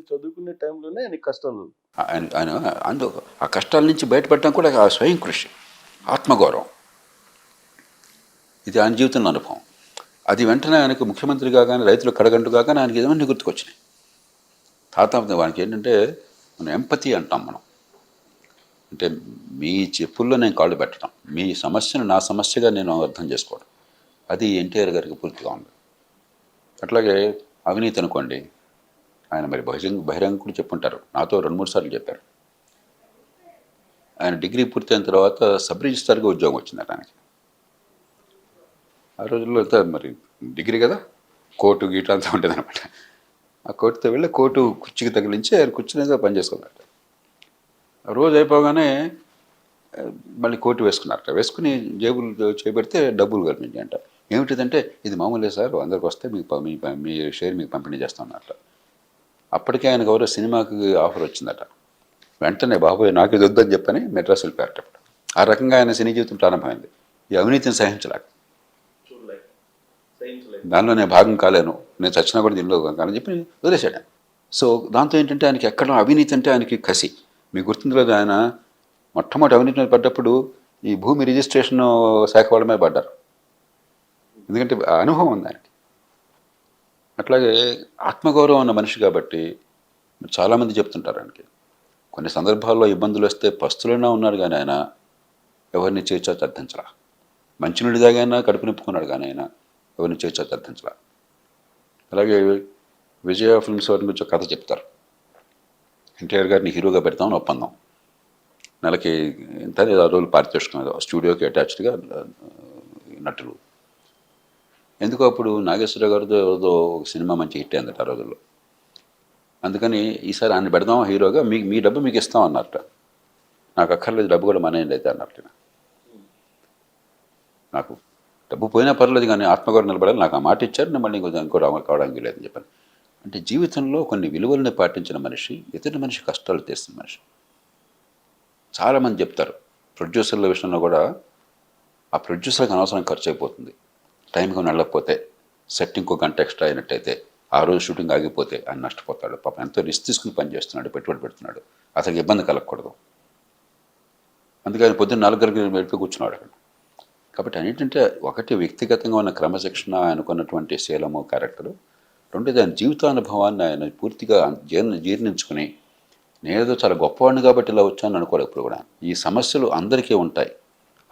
చదువుకునే టైంలోనే ఆయన కష్టాలు ఆయన ఆయన అందు ఆ కష్టాల నుంచి బయటపడడం కూడా ఆ స్వయం కృషి ఆత్మగౌరవం. ఇది ఆయన జీవితంలో అనుభవం. అది వెంటనే ఆయనకు ముఖ్యమంత్రి కాగానే రైతులు కడగంటు కాగానే ఆయనకి ఏమన్నీ గుర్తుకొచ్చినాయి. తాత వానికి ఏంటంటే మనం ఎంపతి అంటాం మనం. అంటే మీ చెప్పుల్లో నేను కాళ్ళు పెట్టడం మీ సమస్యను నా సమస్యగా నేను అర్థం చేసుకోవడం. అది ఎన్టీఆర్ గారికి పూర్తిగా ఉంది. అట్లాగే అవినీతి అనుకోండి ఆయన మరి బహిరంగ బహిరంగ కూడా చెప్పుంటారు. నాతో రెండు మూడు సార్లు చెప్పారు. ఆయన డిగ్రీ పూర్తయిన తర్వాత సబ్ రిజిస్టార్గా ఉద్యోగం వచ్చిందట ఆయనకి. ఆ రోజుల్లో అంతా మరి డిగ్రీ కదా? కోర్టు గీట అంతా ఉంటుంది అనమాట ఆ కోర్టుతో వెళ్ళి కోర్టు కుర్చీకి తగిలించి ఆయన కూర్చునేగా పనిచేసుకున్నారట ఆ రోజు అయిపోగానే మళ్ళీ కోర్టు వేసుకున్నారట. వేసుకుని జేబులు చేపెడితే డబ్బులు కనిపించాయి అంట ఏమిటిదంటే ఇది మామూలే సార్ అందరికి వస్తే మీకు మీ మీ షేర్ మీకు పంపిణీ చేస్తామన్నట్ట అప్పటికే ఆయనకు ఎవరో సినిమాకి ఆఫర్ వచ్చిందట. వెంటనే బాబోయ్ నాకు ఇది వద్దని చెప్పని మెడ్రాస్ వెళ్ళిపోయారట అప్పుడు. ఆ రకంగా ఆయన సినీ జీవితం ప్రారంభమైంది. ఈ అవినీతిని సహించలేక. దానిలో నేను భాగం కాలేను. నేను చచ్చినా కూడా దీనిలో కానీ చెప్పి వదిలేశాడు సో దాంతో ఏంటంటే ఆయనకి ఎక్కడ అవినీతి అంటే ఆయనకి కసి. మీకు గుర్తుంది లేదు ఆయన మొట్టమొదటి అవినీతి మీద పడ్డప్పుడు ఈ భూమి రిజిస్ట్రేషన్ శాఖ వాళ్ళ మీద పడ్డారు. ఎందుకంటే అనుభవం ఉంది ఆయనకి. అట్లాగే ఆత్మగౌరవం ఉన్న మనిషి కాబట్టి చాలామంది చెప్తుంటారు ఆయనకి. కొన్ని సందర్భాల్లో ఇబ్బందులు వస్తే పస్తులైనా ఉన్నాడు కానీ ఆయన ఎవరిని చేర్చా అర్థించరా. మంచినీళ్ళు తాగైనా కడుపు నింపుకున్నాడు కానీ ఆయన ఎవరిని చేర్చా అర్థించరా. అలాగే విజయ ఫిల్మ్స్ వారి గురించి ఒక కథ చెప్తారు. ఎన్టీఆర్ గారిని హీరోగా పెడతామని ఒప్పందం. నెలకి ఎంత ఆ రోజులు పారితోషికం స్టూడియోకి అటాచ్డ్గా నటులు. ఎందుకో అప్పుడు నాగేశ్వర గారితో ఏదో ఒక సినిమా మంచి హిట్ అయిందట ఆ రోజుల్లో. అందుకని ఈసారి ఆయన పెడదాం హీరోగా మీ మీ డబ్బు మీకు ఇస్తాం అన్నట్ట నాకు అక్కర్లేదు డబ్బు కూడా మనయండి అయితే అన్నట్టు నాకు డబ్బు పోయినా పర్లేదు కానీ ఆత్మగౌరవం నిలబడాలి. నాకు ఆ మాట ఇచ్చారు నేను మళ్ళీ ఇంకో ఇంకో కావడానికి లేదని చెప్పాను. అంటే జీవితంలో కొన్ని విలువల్ని పాటించిన మనిషి ఇతర మనిషి కష్టాలు తీస్తున్న మనిషి. చాలామంది చెప్తారు ప్రొడ్యూసర్ల విషయంలో కూడా ఆ ప్రొడ్యూసర్కి అనవసరం ఖర్చు అయిపోతుంది. టైంకి వెళ్ళకపోతే సెట్ ఇంకో గంట ఎక్స్ట్రా అయినట్టయితే ఆ రోజు షూటింగ్ ఆగిపోతే ఆయన నష్టపోతాడు. పాపం ఎంతో రిస్క్ తీసుకుని పనిచేస్తున్నాడు పెట్టుబడి పెడుతున్నాడు. అతనికి ఇబ్బంది కలగకూడదు. అందుకని పొద్దున్న నాలుగురికి వెళ్ళిపోయి కూర్చున్నాడు అక్కడ. కాబట్టి అన్నింటంటే ఒకటి వ్యక్తిగతంగా ఉన్న క్రమశిక్షణ ఆయనకున్నటువంటి శీలము క్యారెక్టరు. రెండోది ఆయన జీవితానుభవాన్ని ఆయన పూర్తిగా జీర్ణ జీర్ణించుకుని నేనేదో చాలా గొప్పవాడిని కాబట్టి ఇలా వచ్చాను అనుకోలేదు ఇప్పుడు కూడా. ఈ సమస్యలు అందరికీ ఉంటాయి.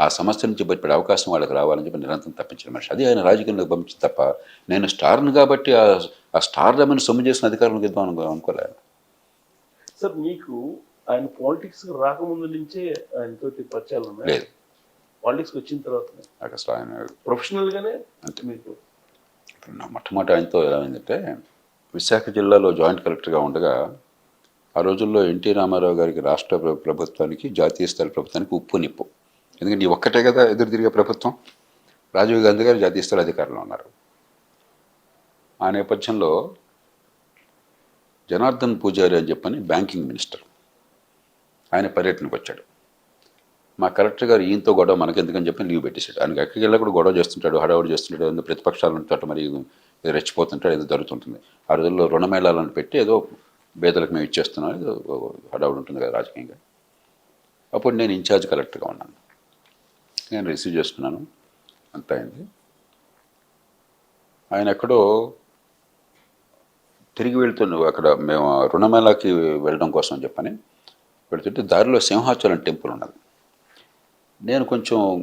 ఆ సమస్య నుంచి బయటపడే అవకాశం వాళ్ళకి రావాలని చెప్పి నిరంతరం తప్పించిన మనిషి. అది ఆయన రాజకీయంలోకి పంపించింది తప్ప నేను స్టార్ను కాబట్టి ఆ స్టార్ రమ్మని సొమ్ము చేసిన అధికారంలోకి ఇద్దాం అనుకో అనుకోలేదు సార్ మీకు ఆయన పాలిటిక్స్ రాకముందు నుంచే ఆయనతోటి పరిచయాలు లేదు. పాలిటిక్స్ వచ్చిన తర్వాత? నాకు అసలు ఆయన ప్రొఫెషనల్ గానే అంతే. మీకు నా మొట్టమొదటి ఆయనతో ఎలా అయిందంటే విశాఖ జిల్లాలో జాయింట్ కలెక్టర్గా ఉండగా ఆ రోజుల్లో ఎన్టీ రామారావు గారికి రాష్ట్ర ప్ర- ప్రభుత్వానికి జాతీయ స్థాయి ప్రభుత్వానికి ఉప్పు నిప్పు. ఎందుకంటే ఈ ఒక్కటే కదా ఎదురు తిరిగే ప్రభుత్వం. రాజీవ్ గాంధీ గారు జాతీయ స్థాయి అధికారంలో ఉన్నారు. ఆ నేపథ్యంలో జనార్దన్ పూజారి అని చెప్పని బ్యాంకింగ్ మినిస్టర్ ఆయన పర్యటనకు వచ్చాడు. మా కలెక్టర్ గారు ఈయనతో గొడవ మనకెందుకని చెప్పి లీవ్ పెట్టేశాడు. ఆయనకి ఎక్కడికి వెళ్ళా కూడా గొడవ చేస్తుంటాడు హడావుడు చేస్తుంటాడు ఏదో ప్రతిపక్షాలు ఉంటాడు మరి రెచ్చిపోతుంటాడు ఏదో జరుగుతుంటుంది. ఆ రోజుల్లో రుణమేళాలను పెట్టి ఏదో పేదలకు మేము ఇచ్చేస్తున్నాం ఏదో హడావుడు ఉంటుంది కదా రాజకీయంగా. అప్పుడు నేను ఇన్ఛార్జ్ కలెక్టర్గా ఉన్నాను. నేను రిసీవ్ చేసుకున్నాను. అంత అయింది ఆయన ఎక్కడో తిరిగి వెళ్తున్న అక్కడ మేము రుణమేళకి వెళ్ళడం కోసం చెప్పని వెళ్తుంటే దారిలో సింహాచలం టెంపుల్ ఉన్నది. నేను కొంచెం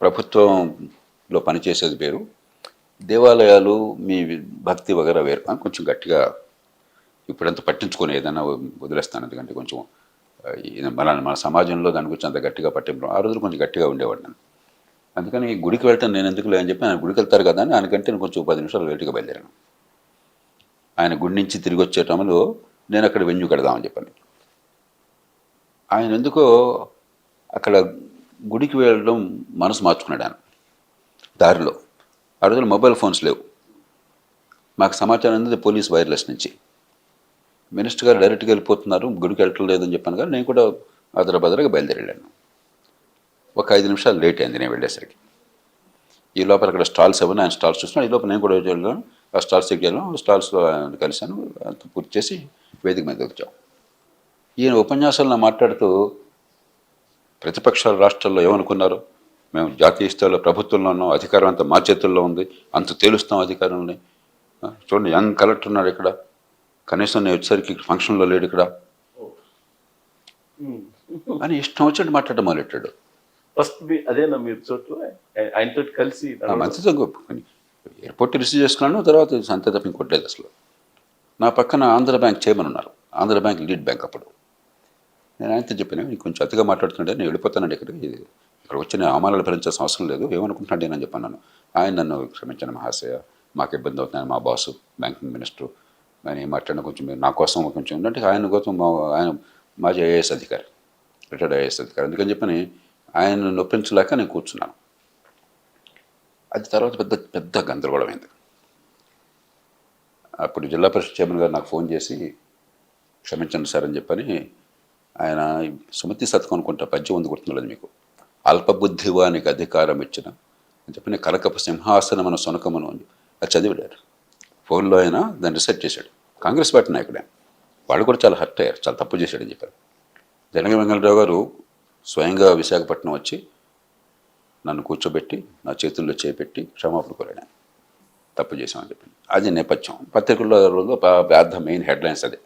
ప్రభుత్వంలో పనిచేసేది వేరు. దేవాలయాలు మీ భక్తి వగర వేరు. అని కొంచెం గట్టిగా ఇప్పుడంతా పట్టించుకొని ఏదైనా వదిలేస్తాను. ఎందుకంటే కొంచెం మన మన సమాజంలో దాని గురించి అంత గట్టిగా పట్టింపు. ఆ రోజులు కొంచెం గట్టిగా ఉండేవాడు నేను అందుకని గుడికి వెళ్తాను నేను ఎందుకు లేని చెప్పి ఆయన గుడికి వెళ్తారు కదా అని ఆయనకంటే నేను కొంచెం పది నిమిషాలు లేటుగా బయలుదేరాను. ఆయన గుడి నుంచి తిరిగి వచ్చేటంలో నేను అక్కడ వెన్యూ కడదామని చెప్పాను. ఆయన ఎందుకో అక్కడ గుడికి వెళ్ళడం మనసు మార్చుకున్నాడు ఆయన. దారిలో. ఆ రోజులు మొబైల్ ఫోన్స్ లేవు. మాకు సమాచారం అందింది పోలీస్ వైర్లెస్ నుంచి. మినిస్టర్ గారు డైరెక్ట్గా వెళ్ళిపోతున్నారు గుడికి వెళ్ళట్లేదని చెప్పాను కానీ నేను కూడా అదర బదరగా బయలుదేరాను. ఒక ఐదు నిమిషాలు లేట్ అయింది నేను వెళ్ళేసరికి. ఈ లోపల అక్కడ స్టాల్స్ ఇవ్వని ఆయన స్టాల్స్ చూస్తున్నాను. ఈ లోపల నేను కూడా వెళ్ళాను. ఆ స్టాల్స్కి వెళ్ళాను. స్టాల్స్లో ఆయన కలిశాను. అంత పూర్తి చేసి వేదిక మీద వచ్చాం. ఈయన ఉపన్యాసాలను మాట్లాడుతూ ప్రతిపక్షాల రాష్ట్రాల్లో ఏమనుకున్నారు మేము జాతీయ స్థాయిలో ప్రభుత్వంలో ఉన్నాం అధికారం అంతా మా చేతుల్లో ఉంది అంత తేలుస్తాం అధికారంలో చూడండి యంగ్ కలెక్టర్ ఉన్నాడు ఇక్కడ. కనీసం నేను వచ్చేసరికి ఫంక్షన్లో లేడు ఇక్కడ. అని ఇష్టం వచ్చినట్టు మాట్లాడడం మొదలెట్టాడు ఫస్ట్ అదేనా మీరు చోట్ల ఆయనతో కలిసి కానీ ఎయిర్పోర్ట్ రిసీవ్ చేసుకున్నాను తర్వాత అంతే తప్ప ఇంకొట్టలేదు అసలు. నా పక్కన ఆంధ్ర బ్యాంక్ చైర్మన్ ఉన్నారు. ఆంధ్ర బ్యాంక్ లీడ్ బ్యాంక్ అప్పుడు. నేను ఆయనతో చెప్పాను "నీకు కొంచెం అతిగా మాట్లాడుతుంటే నేను వెళ్ళిపోతానండి ఇక్కడికి. ఇక్కడ వచ్చిన అవమానాలు భరించాల్సిన అవసరం లేదు. ఏమనుకుంటున్నాడు నేను చెప్పాను ఆయన నన్ను క్షమించండి మహాశయ మాకు ఇబ్బంది అవుతున్నాను మా బాసు బ్యాంకింగ్ మినిస్టర్ ఆయన ఏం మాట్లాడినా కొంచెం మీరు నా కోసం కొంచెం ఏంటంటే ఆయన కోసం మా ఆయన మాజీ ఐఏఎస్ అధికారి రిటైర్డ్ ఐఏఎస్ అధికారి. అందుకని చెప్పని ఆయన నొప్పించలేక నేను కూర్చున్నాను. అది తర్వాత పెద్ద పెద్ద గందరగోళమైంది అప్పుడు జిల్లా పరిషత్ చైర్మన్ గారు నాకు ఫోన్ చేసి క్షమించండి సార్ అని చెప్పని ఆయన సుమతి శతకం అనుకుంటా పద్యం ఉంది గుర్తున్నది మీకు. అల్పబుద్ధివానికి అధికారం ఇచ్చిన అని చెప్పి కనకపు సింహాసనం మన అని అది చదివాడు ఫోన్లో ఆయన దాన్ని రిసెర్చ్ చేశాడు. కాంగ్రెస్ పార్టీ నాయకుడే. వాళ్ళు కూడా చాలా హర్ట్ అయ్యారు చాలా తప్పు చేశాడని చెప్పారు. జనగ వెంకటరావు గారు స్వయంగా విశాఖపట్నం వచ్చి నన్ను కూర్చోబెట్టి నా చేతుల్లో చేపెట్టి క్షమాపణ కోరాడు. తప్పు చేశామని చెప్పింది. అది నేపథ్యం. పత్రికల్లో రోజు పెద్ద మెయిన్ హెడ్లైన్స్ అదే.